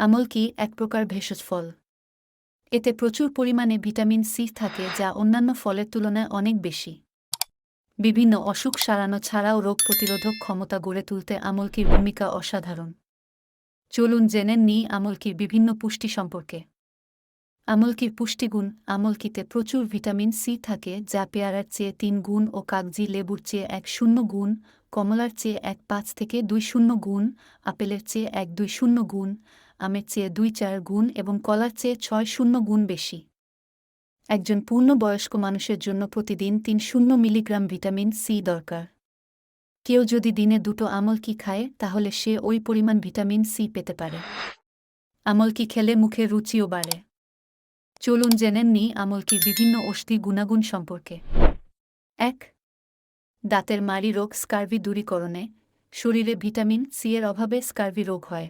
আমলকি এক প্রকার ভেষজ ফল। এতে প্রচুর পরিমাণে ভিটামিন সি থাকে যা অন্যান্য ফলের তুলনায় অনেক বেশি। বিভিন্ন অসুখ সারানো ছাড়াও রোগ প্রতিরোধক ক্ষমতা গড়ে তুলতে আমলকির ভূমিকা অসাধারণ। চলুন জেনে নিই আমলকির বিভিন্ন পুষ্টি সম্পর্কে। আমলকির পুষ্টিগুণ আমলকিতে প্রচুর ভিটামিন সি থাকে যা পেয়ারার চেয়ে তিন গুণ ও কাগজি লেবুর চেয়ে এক শূন্য গুণ, কমলার চেয়ে এক পাঁচ থেকে দুই শূন্য গুণ, আপেলের চেয়ে এক দুই শূন্য গুণ আমের চেয়ে দুই চার গুণ এবং কলার চেয়ে ছয় শূন্য গুণ বেশি। একজন পূর্ণবয়স্ক মানুষের জন্য প্রতিদিন তিন শূন্য মিলিগ্রাম ভিটামিন সি দরকার। কেউ যদি দিনে দুটো আমল কি খায়, তাহলে সে ওই পরিমাণ ভিটামিন সি পেতে পারে। আমল কি খেলে মুখে রুচিও বাড়ে। চলুন জেনে নিই আমলকির বিভিন্ন অস্থি গুণাগুণ সম্পর্কে। এক, দাঁতের মারি রোগ স্কার্ভি দূরীকরণে শরীরে ভিটামিন সি এর অভাবে স্কার্ভি রোগ হয়।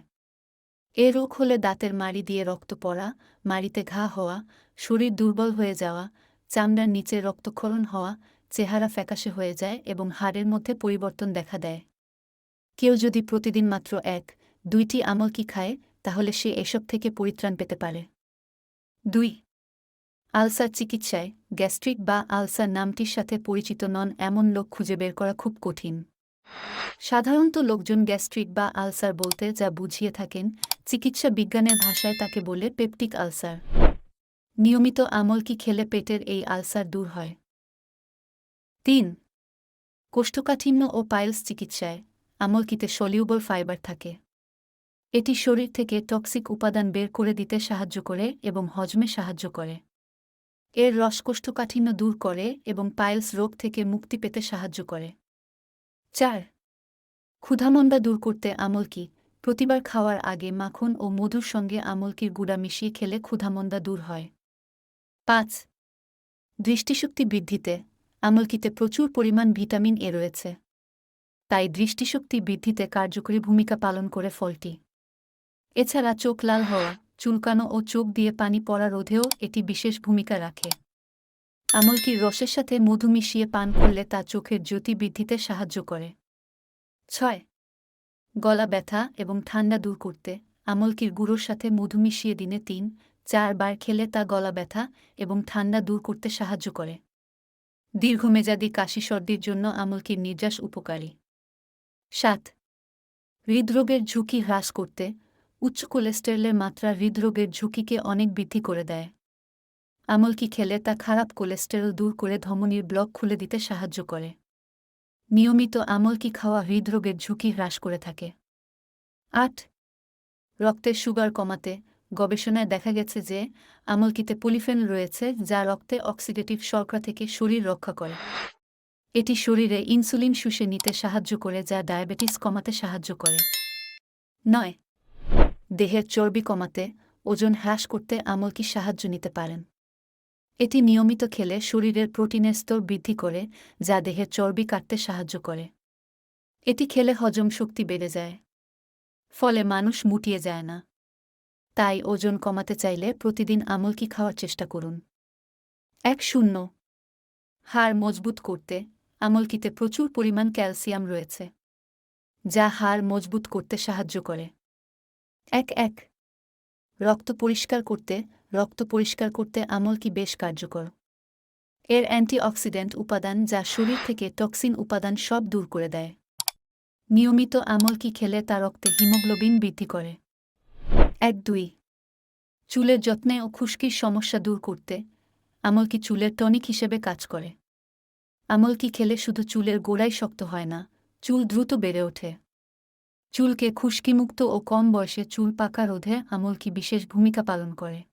এ রোগ হলে দাঁতের মাড়ি দিয়ে রক্ত পড়া, মাড়িতে ঘা হওয়া, শরীর দুর্বল হয়ে যাওয়া, চামড়ার নিচে রক্তক্ষরণ হওয়া, চেহারা ফ্যাকাশে হয়ে যায় এবং হাড়ের মধ্যে পরিবর্তন দেখা দেয়। কেউ যদি প্রতিদিন মাত্র এক, দুইটি আমল কি খায়, তাহলে সে এসব থেকে পরিত্রাণ পেতে পারে। দুই, আলসার চিকিৎসায় গ্যাস্ট্রিক বা আলসার নামটির সাথে পরিচিত নন এমন লোক খুঁজে বের করা খুব কঠিন। সাধারণত লোকজন গ্যাস্ট্রিক বা আলসার বলতে যা বুঝিয়ে থাকেন, চিকিৎসা বিজ্ঞানের ভাষায় তাকে বলে পেপটিক আলসার। নিয়মিত আমল কি খেলে পেটের এই আলসার দূর হয়? তিন, কোষ্ঠকাঠিন্য ও পাইলস চিকিৎসায় আমলকিতে সলিউবল ফাইবার থাকে। এটি শরীর থেকে টক্সিক উপাদান বের করে দিতে সাহায্য করে এবং হজমে সাহায্য করে। এর রস কোষ্ঠকাঠিন্য দূর করে এবং পাইলস রোগ থেকে মুক্তি পেতে সাহায্য করে। চার ক্ষুধামন্দা দূর করতে আমলকি। প্রতিবার খাওয়ার আগে মাখন ও মধুর সঙ্গে আমলকির গুঁড়া মিশিয়ে খেলে ক্ষুধামন্দা দূর হয়। পাঁচ। দৃষ্টিশক্তি বৃদ্ধিতে। আমলকিতে প্রচুর পরিমাণ ভিটামিন এ রয়েছে। তাই দৃষ্টিশক্তি বৃদ্ধিতে কার্যকরী ভূমিকা পালন করে ফলটি। এছাড়া চোখ লাল হওয়া, চুলকানো ও চোখ দিয়ে পানি পড়া রোধেও এটি বিশেষ ভূমিকা রাখে। আমলকির রসের সাথে মধু মিশিয়ে পান করলে তা চোখের জ্যোতি বৃদ্ধিতে সাহায্য করে। ছয়। গলা ব্যথা এবং ঠান্ডা দূর করতে। আমলকির গুঁড়োর সাথে মধু মিশিয়ে দিনে তিন, চারবার খেলে তা গলা ব্যথা এবং ঠান্ডা দূর করতে সাহায্য করে। দীর্ঘমেয়াদী কাশি সর্দির জন্য আমলকির নির্যাস উপকারী। সাত। হৃদরোগের ঝুঁকি হ্রাস করতে। উচ্চ কোলেস্টেরলের মাত্রা হৃদরোগের ঝুঁকিকে অনেক বৃদ্ধি করে দেয়। আমলকি খেলে তা খারাপ কোলেস্টেরল দূর করে ধমনির ব্লক খুলে দিতে সাহায্য করে। নিয়মিত আমলকি খাওয়া হৃদরোগের ঝুঁকি হ্রাস করে থাকে। আট, রক্তের সুগার কমাতে। গবেষণায় দেখা গেছে যে, আমলকিতে পলিফেন রয়েছে যা রক্তে অক্সিডেটিভ শর্করা থেকে শরীর রক্ষা করে। এটি শরীরে ইনসুলিন শুষে নিতে সাহায্য করে যা ডায়াবেটিস কমাতে সাহায্য করে। নয়, দেহের চর্বি কমাতে। ওজন হ্রাস করতে আমলকি সাহায্য নিতে পারেন। এটি নিয়মিত খেলে শরীরের প্রোটিনের স্তর বৃদ্ধি করে, যা দেহের চর্বি কাটতে সাহায্য করে। এটি খেলে হজম শক্তি বেড়ে যায়। ফলে মানুষ মুটিয়ে যায় না। তাই ওজন কমাতে চাইলে প্রতিদিন আমলকি খাওয়ার চেষ্টা করুন। এক শূন্য। হাড় মজবুত করতে আমলকিতে প্রচুর পরিমাণ ক্যালসিয়াম রয়েছে, যা হাড় মজবুত করতে সাহায্য করে। এক এক। রক্ত পরিষ্কার করতে, রক্ত পরিষ্কার করতে আমল কি বেশ কার্যকর। এর অ্যান্টিঅক্সিডেন্ট উপাদান যা শরীর থেকে টক্সিন উপাদান সব দূর করে দেয়। নিয়মিত আমল কি খেলে তা রক্তে হিমোগ্লোবিন বৃদ্ধি করে? এক দুই। চুলের যত্নে ও খুশকির সমস্যা দূর করতে, আমল কি চুলের টনিক হিসেবে কাজ করে? আমল কি খেলে শুধু চুলের গোড়াই শক্ত হয় না, চুল দ্রুত বেড়ে ওঠে? চুলকে খুশকিমুক্ত ও কম বয়সে চুল পাকা রোধে আমল কি বিশেষ ভূমিকা পালন করে।